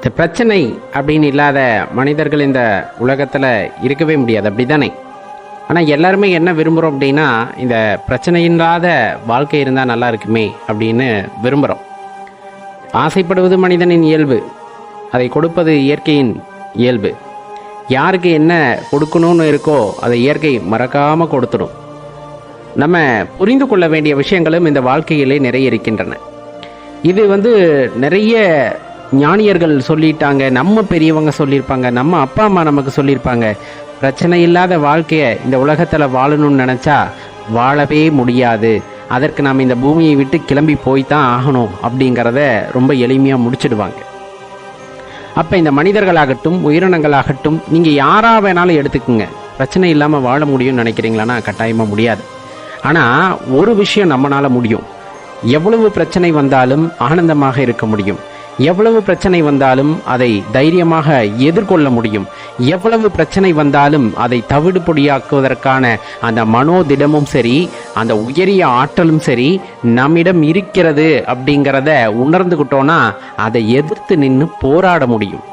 இந்த பிரச்சனை அப்படின்னு இல்லாத மனிதர்கள் இந்த உலகத்தில் இருக்கவே முடியாது அப்படி தானே ஆனால் எல்லாருமே என்ன விரும்புகிறோம் அப்படின்னா இந்த பிரச்சனை இல்லாத வாழ்க்கை இருந்தால் நல்லா இருக்குமே அப்படின்னு விரும்புகிறோம் ஆசைப்படுவது மனிதனின் இயல்பு அதை கொடுப்பது இயற்கையின் இயல்பு. யாருக்கு என்ன கொடுக்கணும்னு இருக்கோ அதை இயற்கை மறக்காமல் கொடுத்துடும். நம்ம புரிந்து கொள்ள வேண்டிய விஷயங்களும் இந்த வாழ்க்கையிலே நிறைய இருக்கின்றன. இது வந்து நிறைய ஞானியர்கள் சொல்லிட்டாங்க நம்ம பெரியவங்க சொல்லியிருப்பாங்க நம்ம அப்பா அம்மா நமக்கு சொல்லியிருப்பாங்க. பிரச்சனை இல்லாத வாழ்க்கையை இந்த உலகத்தில் வாழணும்னு நினச்சா வாழவே முடியாது. அதற்கு நாம் இந்த பூமியை விட்டு கிளம்பி போய் தான் ஆகணும் அப்படிங்கிறத ரொம்ப எளிமையாக முடிச்சிடுவாங்க. அப்போ இந்த மனிதர்களாகட்டும் உயிரினங்களாகட்டும் நீங்கள் யாராக வேணாலும் எடுத்துக்கோங்க. பிரச்சனை இல்லாமல் வாழ முடியும்னு நினைக்கிறீங்களான்னா கட்டாயமாக முடியாது. ஆனால் ஒரு விஷயம் நம்மளால முடியும். எவ்வளவு பிரச்சனை வந்தாலும் ஆனந்தமாக இருக்க முடியும். எவ்வளவு பிரச்சனை வந்தாலும் அதை தைரியமாக எதிர்கொள்ள முடியும். எவ்வளவு பிரச்சனை வந்தாலும் அதை தவிடு பொடியாக்குவதற்கான அந்த மனோதிடமும் சரி அந்த உயரிய ஆற்றலும் சரி நம்மிடம் இருக்கிறது அப்படிங்கிறத உணர்ந்துக்கிட்டோன்னா அதை எதிர்த்து நின்று போராட முடியும்.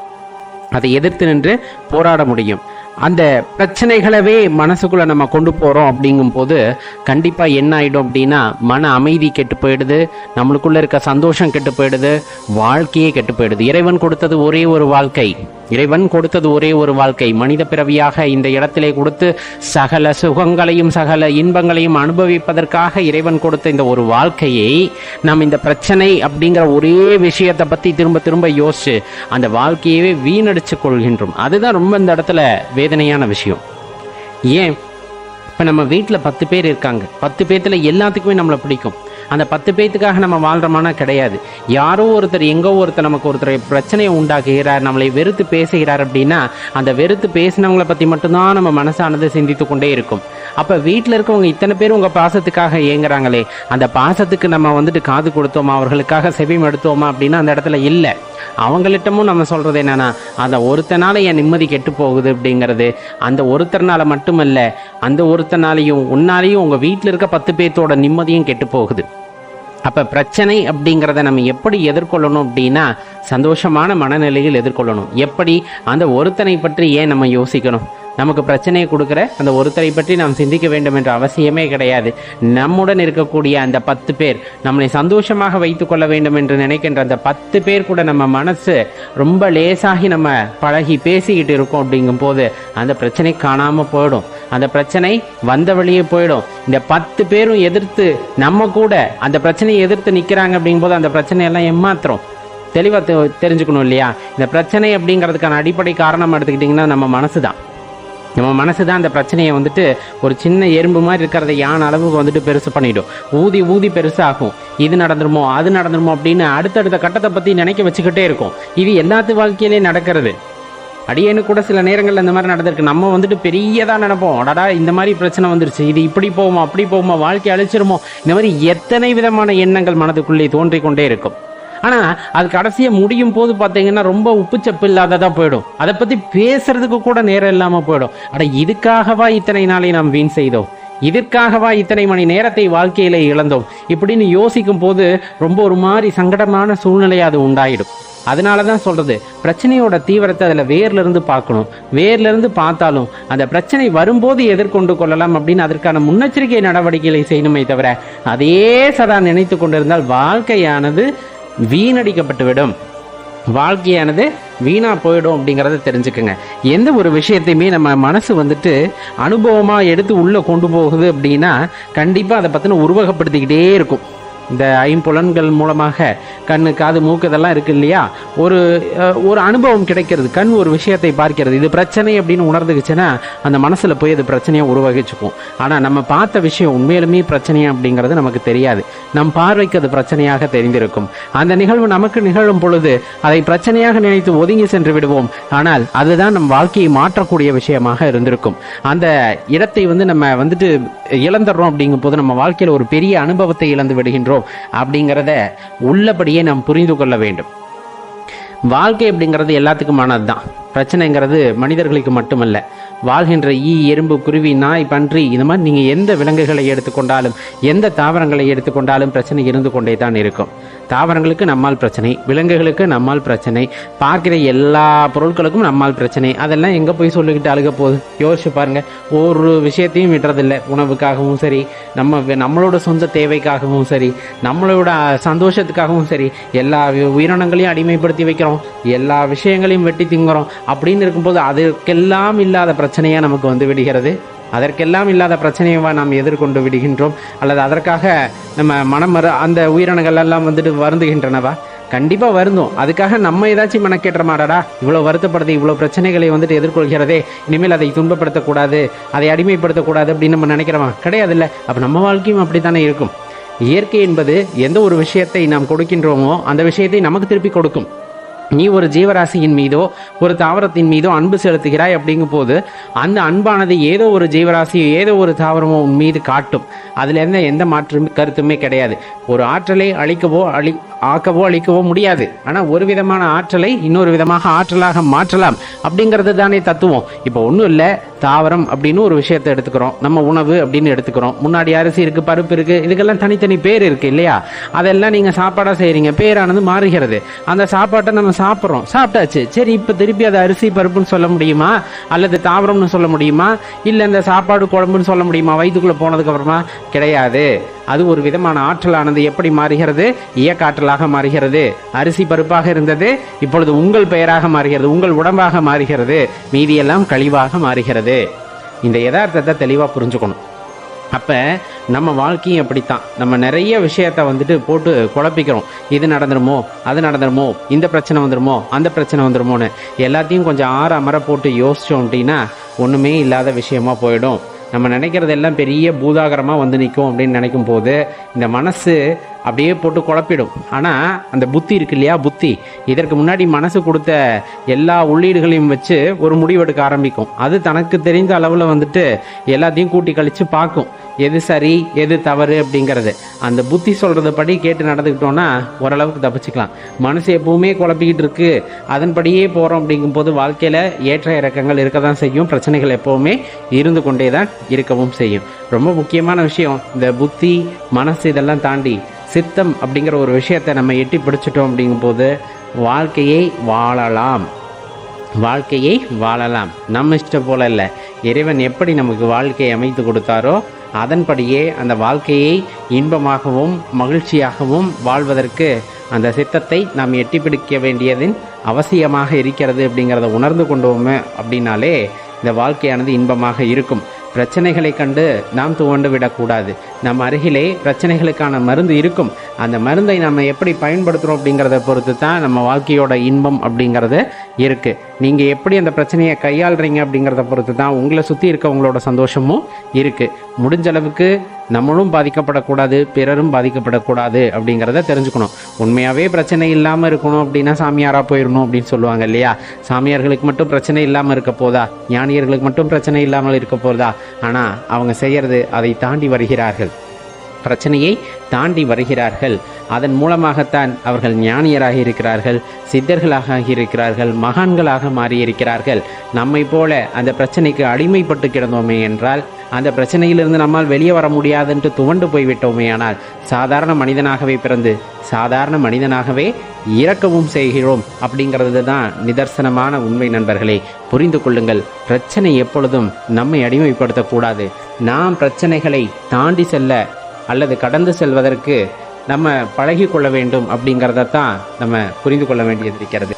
அதை எதிர்த்து நின்று போராட முடியும். அந்த பிரச்சனைகளவே மனசுக்குள்ள நம்ம கொண்டு போறோம் அப்படிங்கும் போது கண்டிப்பா என்ன ஆயிடும் அப்படின்னா மன அமைதி கெட்டு போயிடுது நம்மளுக்குள்ள இருக்க சந்தோஷம் கெட்டு போயிடுது வாழ்க்கையே கெட்டு போயிடுது. இறைவன் கொடுத்தது ஒரே ஒரு வாழ்க்கை. இறைவன் கொடுத்தது ஒரே ஒரு வாழ்க்கை. மனித பிறவியாக இந்த இடத்திலே கொடுத்து சகல சுகங்களையும் சகல இன்பங்களையும் அனுபவிப்பதற்காக இறைவன் கொடுத்த இந்த ஒரு வாழ்க்கையை நாம் இந்த பிரச்சனை அப்படிங்கிற ஒரே விஷயத்தை பத்தி திரும்ப திரும்ப யோசிச்சு அந்த வாழ்க்கையவே வீணடிச்சு கொள்கின்றோம். அதுதான் ரொம்ப இந்த இடத்துல வேதனையான விஷயம். ஏன்? இப்போ நம்ம வீட்டில் பத்து பேர் இருக்காங்க. பத்து பேர்த்தில் எல்லாத்துக்குமே நம்மளை பிடிக்கும். அந்த பத்து பேத்துக்காக நம்ம வாழ்றோமானா கிடையாது. யாரோ ஒருத்தர் எங்கோ ஒருத்தர் நமக்கு ஒருத்தர் பிரச்சனையை உண்டாக்குகிறார் நம்மளை வெறுத்து பேசுகிறார் அப்படின்னா அந்த வெறுத்து பேசினவங்களை பற்றி மட்டும்தான் நம்ம மனசானது சிந்தித்து கொண்டே இருக்கும். அப்போ வீட்டில் இருக்கவங்க இத்தனை பேர் உங்கள் பாசத்துக்காக ஏங்குறாங்களே? அந்த பாசத்துக்கு நம்ம வந்துட்டு காது கொடுத்தோமா? அவர்களுக்காக செவிம் எடுத்தோமா? அப்படின்னா அந்த இடத்துல இல்லை. அவங்கள்ட்டமும் நம்ம சொல்றது என்னன்னா அந்த ஒருத்தனால என் நிம்மதி கெட்டு போகுது அப்படிங்கிறது. அந்த ஒருத்தர்னால மட்டுமல்ல அந்த ஒருத்தனாலையும் உன்னாலையும் உங்க வீட்டில் இருக்க பத்து பேர்த்தோட நிம்மதியும் கெட்டு போகுது. அப்ப பிரச்சனை அப்படிங்கிறத நம்ம எப்படி எதிர்கொள்ளணும் அப்படின்னா சந்தோஷமான மனநிலையில் எதிர்கொள்ளணும். எப்படி? அந்த ஒருத்தனை பற்றி ஏன் நம்ம யோசிக்கணும்? நமக்கு பிரச்சனையை கொடுக்குற அந்த ஒருத்தரை பற்றி நாம் சிந்திக்க வேண்டும் என்ற அவசியமே கிடையாது. நம்முடன் இருக்கக்கூடிய அந்த பத்து பேர் நம்மளை சந்தோஷமாக வைத்துக்கொள்ள வேண்டும் என்று நினைக்கின்ற அந்த பத்து பேர் கூட நம்ம மனசு ரொம்ப லேசாகி நம்ம பழகி பேசிக்கிட்டு இருக்கோம் அப்படிங்கும் போது அந்த பிரச்சனை காணாமல் போயிடும். அந்த பிரச்சனை வந்த வழியே போயிடும். இந்த பத்து பேரும் எதிர்த்து நம்ம கூட அந்த பிரச்சனையை எதிர்த்து நிற்கிறாங்க அப்படிங்கும்போது அந்த பிரச்சனையெல்லாம் ஏமாத்துறோம். தெளிவாக தெ தெரிஞ்சுக்கணும் இல்லையா? இந்த பிரச்சனை அப்படிங்கிறதுக்கான அடிப்படை காரணம் எடுத்துக்கிட்டிங்கன்னா நம்ம மனசு தான் நம்ம மனசு தான் அந்த பிரச்சனையை வந்துட்டு ஒரு சின்ன எறும்பு மாதிரி இருக்கிறத யான அளவுக்கு வந்துட்டு பெருசு பண்ணிடும். ஊதி ஊதி பெருசாகும். இது நடந்துருமோ அது நடந்துருமோ அப்படின்னு அடுத்தடுத்த கட்டத்தை பற்றி நினைக்க வச்சுக்கிட்டே இருக்கும். இது எல்லாத்து வாழ்க்கையிலேயே நடக்கிறது. அடியேனு கூட சில நேரங்களில் இந்த மாதிரி நடந்திருக்கு. நம்ம வந்துட்டு பெரியதாக நினைப்போம். அடடா இந்த மாதிரி பிரச்சனை வந்துருச்சு. இது இப்படி போகுமா அப்படி போகுமா வாழ்க்கை அழிச்சிருமோ? இந்த மாதிரி எத்தனை விதமான எண்ணங்கள் மனதுக்குள்ளே தோன்றிக்கொண்டே இருக்கும். ஆனால் அது கடைசியை முடியும் போது பார்த்தீங்கன்னா ரொம்ப உப்புச்சப்பு இல்லாததாக போயிடும். அதை பற்றி பேசுறதுக்கு கூட நேரம் இல்லாமல் போயிடும். அட இதுக்காகவா இத்தனை நாளை நாம் வீண் செய்தோம்? இதற்காகவா இத்தனை மணி நேரத்தை வாழ்க்கையில இழந்தோம்? இப்படின்னு யோசிக்கும் போது ரொம்ப ஒரு மாதிரி சங்கடமான சூழ்நிலை அது உண்டாயிடும். அதனால தான் சொல்றது பிரச்சனையோட தீவிரத்தை அதில் வேர்லேருந்து பார்க்கணும். வேர்லேருந்து பார்த்தாலும் அந்த பிரச்சனை வரும்போது எதிர்கொண்டு கொள்ளலாம் அப்படின்னு அதற்கான முன்னெச்சரிக்கை நடவடிக்கைகளை செய்யணுமே தவிர அதே சதா நினைத்து கொண்டிருந்தால் வாழ்க்கையானது வீணடிக்கப்பட்டுவிடும். வாழ்க்கையானது வீணா போயிடும் அப்படிங்கிறத தெரிஞ்சுக்கோங்க. எந்த ஒரு விஷயத்தையுமே நம்ம மனசு வந்துட்டு அனுபவமாக எடுத்து உள்ளே கொண்டு போகுது அப்படின்னா கண்டிப்பாக அதை பற்றின உருவகப்படுத்திக்கிட்டே இருக்கும். இந்த ஐம்புலன்கள் மூலமாக கண்ணு காது மூக்கு இதெல்லாம் இருக்கு இல்லையா? ஒரு ஒரு அனுபவம் கிடைக்கிறது. கண் ஒரு விஷயத்தை பார்க்கிறது. இது பிரச்சனை அப்படின்னு உணர்ந்துக்குச்சுன்னா அந்த மனசில் போய் அது பிரச்சனையை உருவகிச்சுக்கும் ஆனால் நம்ம பார்த்த விஷயம் உண்மையிலுமே பிரச்சனையா அப்படிங்கிறது நமக்கு தெரியாது. நம் பார்வைக்கு அது பிரச்சனையாக தெரிந்திருக்கும். அந்த நிகழ்வு நமக்கு நிகழும் பொழுது அதை பிரச்சனையாக நினைத்து ஒதுங்கி சென்று விடுவோம். ஆனால் அதுதான் நம் வாழ்க்கையை மாற்றக்கூடிய விஷயமாக இருந்திருக்கும். அந்த இடத்தை வந்து நம்ம வந்துட்டு இழந்துடுறோம் அப்படிங்கும் போது நம்ம வாழ்க்கையில் ஒரு பெரிய அனுபவத்தை இழந்து விடுகின்றோம். அப்படிங்கிறத உள்ளபடியே நாம் புரிந்து கொள்ள வேண்டும். வாழ்க்கை அப்படிங்கிறது எல்லாத்துக்குமானது தான் பிரச்சனைங்கிறது மனிதர்களுக்கு மட்டுமல்ல. வாழ்கின்ற ஈ எறும்பு குருவி நாய் பன்றி இந்த மாதிரி நீங்கள் எந்த விலங்குகளை எடுத்துக்கொண்டாலும் எந்த தாவரங்களை எடுத்துக்கொண்டாலும் பிரச்சனை இருந்து கொண்டே தான் இருக்கும். தாவரங்களுக்கு நம்மால் பிரச்சனை விலங்குகளுக்கு நம்மால் பிரச்சனை பார்க்கிற எல்லா பொருட்களுக்கும் நம்மால் பிரச்சனை. அதெல்லாம் எங்கே போய் சொல்லிக்கிட்டு அழுக போகுது? யோசிச்சு பாருங்க. ஒரு விஷயத்தையும் விடுறதில்லை. உணவுக்காகவும் சரி நம்ம நம்மளோட சொந்த தேவைக்காகவும் சரி நம்மளோட சந்தோஷத்துக்காகவும் சரி எல்லா உயிரினங்களையும் அடிமைப்படுத்தி வைக்கிறோம். எல்லா விஷயங்களையும் வெட்டி திங்குறோம். அப்படின்னு இருக்கும்போது அதற்கெல்லாம் இல்லாத பிரச்சனையாக நமக்கு வந்து விடுகிறது. அதற்கெல்லாம் இல்லாத பிரச்சனையவா நாம் எதிர்கொண்டு விடுகின்றோம். அல்லது அதற்காக நம்ம மனம் அந்த உயிரினங்கள் எல்லாம் வந்துட்டு வருந்துகின்றனவா? கண்டிப்பாக வருந்தோம். அதுக்காக நம்ம ஏதாச்சும் மனக்கேற்ற மாடடா இவ்வளோ வருத்தப்படுது இவ்வளோ பிரச்சனைகளை வந்துட்டு எதிர்கொள்கிறதே இனிமேல் அதை துன்பப்படுத்தக்கூடாது அதை அடிமைப்படுத்தக்கூடாது அப்படின்னு நம்ம நினைக்கிறோமா? கிடையாதுல்ல. அப்போ நம்ம வாழ்க்கையும் அப்படி தானே இருக்கும். இயற்கை என்பது எந்த ஒரு விஷயத்தை நாம் கொடுக்கின்றோமோ அந்த விஷயத்தை நமக்கு திருப்பி கொடுக்கும். நீ ஒரு ஜீவராசியின் மீதோ ஒரு தாவரத்தின் மீதோ அன்பு செலுத்துகிறாய் அப்படிங்கும் போது அந்த அன்பானது ஏதோ ஒரு ஜீவராசியோ ஏதோ ஒரு தாவரமோ உன் மீது காட்டும். அதுலேருந்து எந்த மாற்றும் மாற்று கருத்துமே கிடையாது. ஒரு ஆற்றலை அழிக்கவோ அழி ஆக்கவோ அழிக்கவோ முடியாது. ஆனால் ஒரு விதமான ஆற்றலை இன்னொரு விதமாக ஆற்றலாக மாற்றலாம் அப்படிங்கிறது தானே தத்துவம். இப்போ ஒன்றும் இல்லை தாவரம் அப்படின்னு ஒரு விஷயத்தை எடுத்துக்கிறோம். நம்ம உணவு அப்படின்னு எடுத்துக்கிறோம். முன்னாடி அரிசி இருக்குது பருப்பு இருக்குது இதுக்கெல்லாம் தனித்தனி பேர் இருக்குது இல்லையா? அதெல்லாம் நீங்கள் சாப்பாடாக செய்கிறீங்க பேரானது மாறுகிறது. அந்த சாப்பாட்டை நம்ம சாப்பிட்றோம். சாப்பிட்டாச்சு. சரி இப்போ திருப்பி அது அரிசி பருப்புன்னு சொல்ல முடியுமா? அல்லது தாவரம்னு சொல்ல முடியுமா? இல்லை இந்த சாப்பாடு குழம்புன்னு சொல்ல முடியுமா? வயிற்றுக்குள்ளே போனதுக்கப்புறமா கிடையாது. அது ஒரு விதமான ஆற்றலானது எப்படி மாறுகிறது? இயக்காற்றலாக மாறுகிறது. அரிசி பருப்பாக இருந்தது. இப்பொழுது உங்கள் பெயராக மாறுகிறது. உங்கள் உடம்பாக மாறுகிறது. மீதியெல்லாம் கழிவாக மாறுகிறது. இந்த யதார்த்தத்தை தெளிவாக புரிஞ்சுக்கணும். அப்போ நம்ம வாழ்க்கையும் அப்படித்தான். நம்ம நிறைய விஷயத்த வந்துட்டு போட்டு குழப்பிக்கிறோம். இது நடந்துருமோ அது நடந்துருமோ இந்த பிரச்சனை வந்துருமோ அந்த பிரச்சனை வந்துருமோன்னு எல்லாத்தையும் கொஞ்சம் ஆற அமர போட்டு யோசித்தோம் அப்படின்னா ஒன்றுமே இல்லாத விஷயமா போயிடும். நம்ம நினைக்கிறதெல்லாம் பெரிய பூதாகரமாக வந்து நிற்கும் அப்படின்னு நினைக்கும் போது இந்த மனசு அப்படியே போட்டு குழப்பிடும். ஆனால் அந்த புத்தி இருக்கு இல்லையா? புத்தி. இதற்கு முன்னாடி மனசு கொடுத்த எல்லா உள்ளீடுகளையும் வச்சு ஒரு முடிவெடுக்க ஆரம்பிக்கும். அது தனக்கு தெரிந்த அளவில் வந்துட்டு எல்லாத்தையும் கூட்டி கழித்து பார்க்கும். எது சரி எது தவறு அப்படிங்கிறது. அந்த புத்தி சொல்கிறத படி கேட்டு நடந்துக்கிட்டோன்னா ஓரளவுக்கு தப்பிச்சுக்கலாம். மனசு எப்பவுமே குழப்பிக்கிட்டு இருக்கு. அதன்படியே போகிறோம் அப்படிங்கும்போது வாழ்க்கையில் ஏற்ற இறக்கங்கள் இருக்க தான் செய்யும். பிரச்சனைகள் எப்போவுமே இருந்து கொண்டே தான் இருக்கவும் செய்யும். ரொம்ப முக்கியமான விஷயம் இந்த புத்தி மனசு இதெல்லாம் தாண்டி சித்தம் அப்படிங்கிற ஒரு விஷயத்தை நம்ம எட்டி பிடிச்சிட்டோம் அப்படிங்கும்போது வாழ்க்கையை வாழலாம். வாழ்க்கையை வாழலாம். நம்ம இஷ்டம் போல இல்லை. இறைவன் எப்படி நமக்கு வாழ்க்கையை அமைத்து கொடுத்தாரோ அதன்படியே அந்த வாழ்க்கையை இன்பமாகவும் மகிழ்ச்சியாகவும் வாழ்வதற்கு அந்த சித்தத்தை நாம் எட்டி பிடிக்க வேண்டியதின் அவசியமாக இருக்கிறது அப்படிங்கிறத உணர்ந்து கொண்டோமே அப்படின்னாலே இந்த வாழ்க்கையானது இன்பமாக இருக்கும். பிரச்சனைகளை கண்டு நாம் துவண்டு விடக்கூடாது. நம் அருகிலே பிரச்சனைகளுக்கான மருந்து இருக்கும். அந்த மருந்தை நம்ம எப்படி பயன்படுத்துகிறோம் அப்படிங்கிறத பொறுத்து தான் நம்ம வாழ்க்கையோட இன்பம் அப்படிங்கிறது இருக்குது நீங்கள் எப்படி அந்த பிரச்சனையை கையாளுறீங்க அப்படிங்கிறத பொறுத்து தான் உங்களை சுற்றி இருக்கவங்களோட சந்தோஷமும் இருக்குது முடிஞ்ச அளவுக்கு நம்மளும் பாதிக்கப்படக்கூடாது பிறரும் பாதிக்கப்படக்கூடாது அப்படிங்கிறத தெரிஞ்சுக்கணும். உண்மையாகவே பிரச்சனை இல்லாமல் இருக்கணும் அப்படின்னா சாமியாராக போயிடணும் அப்படின்னு சொல்லுவாங்க இல்லையா? சாமியார்களுக்கு மட்டும் பிரச்சனை இல்லாமல் இருக்க போதா? ஞானியர்களுக்கு மட்டும் பிரச்சனை இல்லாமல் இருக்க போதா? ஆனால் அவங்க செய்கிறது அதை தாண்டி வருகிறார்கள். பிரச்சனையை தாண்டி வருகிறார்கள். அதன் மூலமாகத்தான் அவர்கள் ஞானியராக இருக்கிறார்கள் சித்தர்களாக இருக்கிறார்கள் மகான்களாக மாறியிருக்கிறார்கள். நம்மை போல அந்த பிரச்சனைக்கு அடிமைப்பட்டு கிடந்தோமே என்றால் அந்த பிரச்சனையிலிருந்து நம்மால் வெளியே வர முடியாதென்று துவண்டு போய்விட்டோமே ஆனால் சாதாரண மனிதனாகவே பிறந்து சாதாரண மனிதனாகவே இறக்கவும் செய்கிறோம் அப்படிங்கிறது தான் நிதர்சனமான உண்மை நண்பர்களே. புரிந்து கொள்ளுங்கள் பிரச்சனை எப்பொழுதும் நம்மை அடிமைப்படுத்தக்கூடாது. நாம் பிரச்சனைகளை தாண்டி செல்ல அல்லது கடந்து செல்வதற்கு நம்ம பழகி கொள்ள வேண்டும் அப்படிங்கிறத தான் நம்ம புரிந்து கொள்ள வேண்டியது இருக்கிறது.